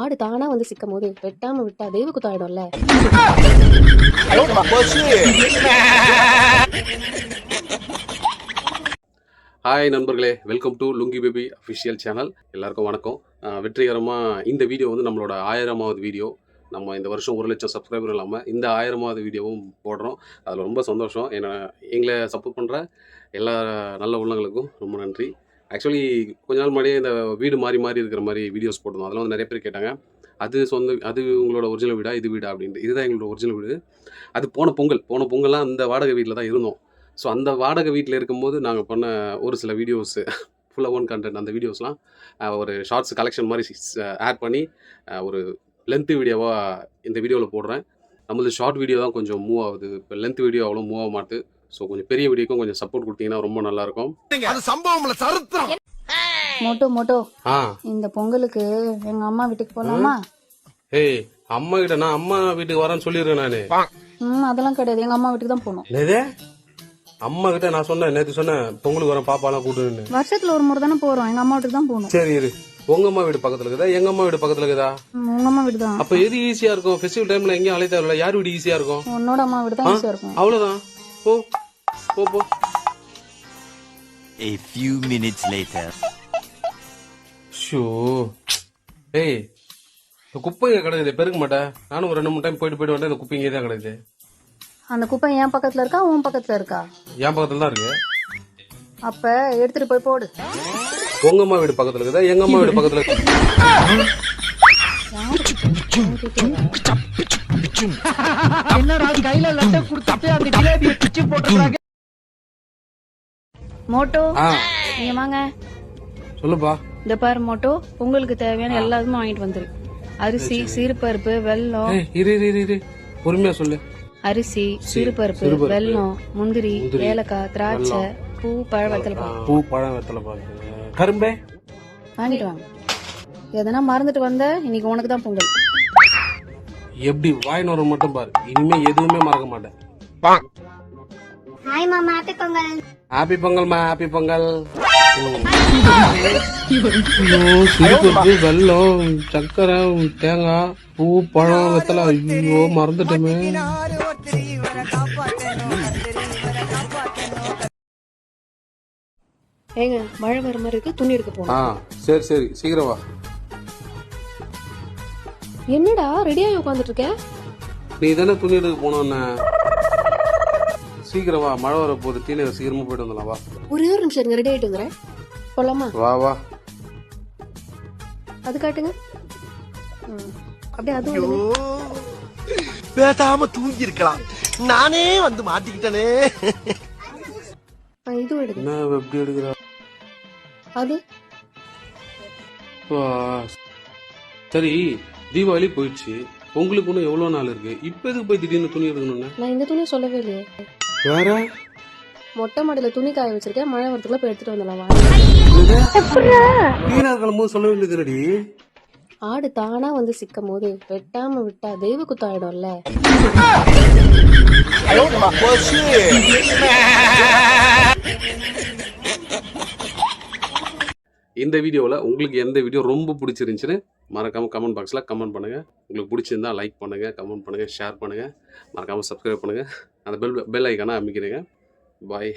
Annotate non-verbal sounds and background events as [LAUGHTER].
ஆடு தானா வந்து சிக்கும் போது வெட்டாம விட்டா தெய்வ குத்தாயிடும்ல ஹாய் நண்பர்களே welcome to Lungi baby official channel எல்லாருக்கும் வணக்கம். வெற்றிகரமாக இந்த வீடியோ வந்து நம்மளோட ஆயிரமாவது வீடியோ நம்ம இந்த வருஷம் ஒரு லட்சம் சப்ஸ்கிரைபர் இல்லாமல் இந்த ஆயிரமாவது வீடியோவும் போடுறோம். அதில் ரொம்ப சந்தோஷம். என்ன எங்களை சப்போர்ட் பண்ணுற எல்லா நல்ல உள்ளங்களுக்கும் ரொம்ப நன்றி. ஆக்சுவலி கொஞ்ச நாள் முன்னாடியே இந்த வீடு மாறி மாறி இருக்கிற மாதிரி வீடியோஸ் போட்டிருந்தோம். அதெல்லாம் வந்து நிறைய பேர் கேட்டாங்க. அது சொந்த அது உங்களோட ஒரிஜினல் வீடா இது வீடா அப்படின்ட்டு. இதுதான் எங்களோட ஒரிஜினல் வீடு. அது போன பொங்கல். போன பொங்கல்லாம் அந்த வாடகை வீட்டில் தான் இருந்தோம். ஸோ அந்த வாடகை வீட்டில் இருக்கும்போது நாங்கள் பண்ண ஒரு சில வீடியோஸு ஃபுல்லாக ஓன் கண்டென்ட் அந்த வீடியோஸ்லாம் ஒரு ஷார்ட்ஸ் கலெக்ஷன் மாதிரி ஆட் பண்ணி ஒரு லென்த்து வீடியோவாக இந்த வீடியோவில் போடுறேன். நம்மளது ஷார்ட் வீடியோ தான் கொஞ்சம் மூவ் ஆகுது. இப்போ லென்த் வீடியோ அவ்வளோ மூவ் ஆக மாட்டுது. ஸோ கொஞ்சம் பெரிய வீடியோக்கும் கொஞ்சம் சப்போர்ட் கொடுத்தீங்கன்னா ரொம்ப நல்லாயிருக்கும். அது சம்பவம்ல சரித்திரம். மோட்டோ மோட்டோ. இந்த பொங்கலுக்கு எங்க அம்மா வீட்டுக்கு போலாமா? ஏய் அம்மா கிட்ட நான் அம்மா வீட்டுக்கு வரேன்னு சொல்லிடுறேன் நான். ம் அதெல்லாம் கிடையாது. எங்க அம்மா வீட்டுக்கு தான் போகணும். அம்மா கிட்ட நான் சொன்னேன் நேற்று சொன்னேன் பொங்கலுக்கு வரேன் பாப்பாலாம் கூட்டுன்னு. வருஷத்துல ஒரு முறை தானே போறோம். எங்க அம்மா வீட்டுக்கு தான் போகணும். சரி இரு. உங்க அம்மா வீடு பக்கத்துல இருக்குதா? எங்க அம்மா வீடு பக்கத்துல இருக்குதா? உங்க அம்மா வீடு தான். அப்ப எது ஈஸியா இருக்கும்? ஃபெஸ்டிவல் டைம்ல எங்கேயும் தேவையில்ல யார் வீடு ஈஸியா இருக்கும்? உன்னோட அம்மா வீடு தான் ஈஸியா இருக்கும். அவ்வளவுதான். போ போ போ. A few minutes later. Show. ஏய் இந்த குப்பை இங்க கிடக்குது? பெருக்க மாட்டேன். நானும் ஒரு ரெண்டு மூணு டைம் போயிட்டு போயிட்டு வந்தேன் இந்த குப்பை இங்கே தான் கிடக்குது. அந்த குப்பை என் பக்கத்துல இருக்கா உன் பக்கத்துல இருக்கா? என் பக்கத்துல தான் இருக்கு. அப்ப எடுத்துட்டு போய் போடு. உங்க அம்மா வீடு பக்கத்துல இருக்குதா? எங்க அம்மா வீடு பக்கத்துல இருக்கு. [LAUGHS] மோட்டோ? நீங்க வாங்க. சொல்லுப்பா. இந்த பாரு மோட்டோ உங்களுக்கு தேவையான எல்லாத்துமே வாங்கிட்டு வந்துரு. அரிசி சிறுபருப்பு வெல்லம். ஏய் இரு இரு இரு, பொறுமையா சொல்லு. அரிசி சிறுபருப்பு வெல்லம் முந்திரி ஏலக்காய் திராட்சை பூ பழம் வெத்தலை. பூ பழம் வெத்தலை பாக்கு கரும்பே? வாங்கிட்டு வாங்க. எதனா மறந்துட்டு வந்த இன்னைக்கு உனக்கு தான் பொங்கல். எப்படி வாய் நோரம் மட்டும் பாரு. இனிமே எதுவுமே மறக்க மாட்டேன். ஹாய் மாமா ஹாப்பி பொங்கல் ஹாப்பி பொங்கல்மா ஹாப்பி பொங்கல் ஐயோ, சிறுபருப்பு வெல்லம் சக்கரை தேங்காய் பூ பழம் வெத்தலை ஐயோ மறந்துட்டோமே. ஏங்க மழை வர மாதிரி இருக்கு துணி எடுக்க ஆ சரி சரி சீக்கிரம் வா. என்னடா ரெடியாகி உட்காந்துட்டு இருக்க? நீ தானே துணி எடுக்க போனோன்னு சீக்கிரம் வா மழை வர போகுது டீனேஜ் சீக்கிரமா போயிட்டு வந்துடலாம். வா. ஒரே ஒரு நிமிஷம் இருங்க. ரெடி ஆயிட்டு வந்துறேன் போலாமா? வா வா. அது காட்டுங்க. ம். அப்படியே அதுவும் எடுங்க. பேசாம தூங்கி இருக்கலாம் நானே வந்து மாட்டிக்கிட்டனே. ஆ, இதுவும் எடுங்க. என்ன இவ எப்படி எடுக்கிறா? அது? வா. சரி தீபாவளி போயிடுச்சு. உங்களுக்கு இன்னும் எவ்வளோ நாள் இருக்கு? இப்போ எதுக்கு போய் திடீர்னு துணி எடுக்கணும்னு? நான் இந்த துணியை சொல்லவே இல்லையே. வேற மொட்டை மாடியில துணி காய வச்சிருக்கேன். மழை வரதுக்குள்ள போய் எடுத்துட்டு வந்துடலாம். வீணா கிளம்பும் சொல்ல வேண்டியதுடி ஆடு தானா வந்து சிக்கும் போது வெட்டாம விட்டா தெய்வ குத்தாயிடும்ல இந்த வீடியோவில் உங்களுக்கு எந்த வீடியோ ரொம்ப பிடிச்சிருந்துச்சுன்னு மறக்காமல் கமெண்ட் பாக்ஸில் கமெண்ட் பண்ணுங்கள் உங்களுக்கு பிடிச்சிருந்தா லைக் பண்ணுங்கள் கமெண்ட் பண்ணுங்கள் ஷேர் பண்ணுங்கள் மறக்காமல் சப்ஸ்கிரைப் பண்ணுங்கள் அந்த பெல் பெல் ஐக்கானை அமைக்கிறீங்க. பாய்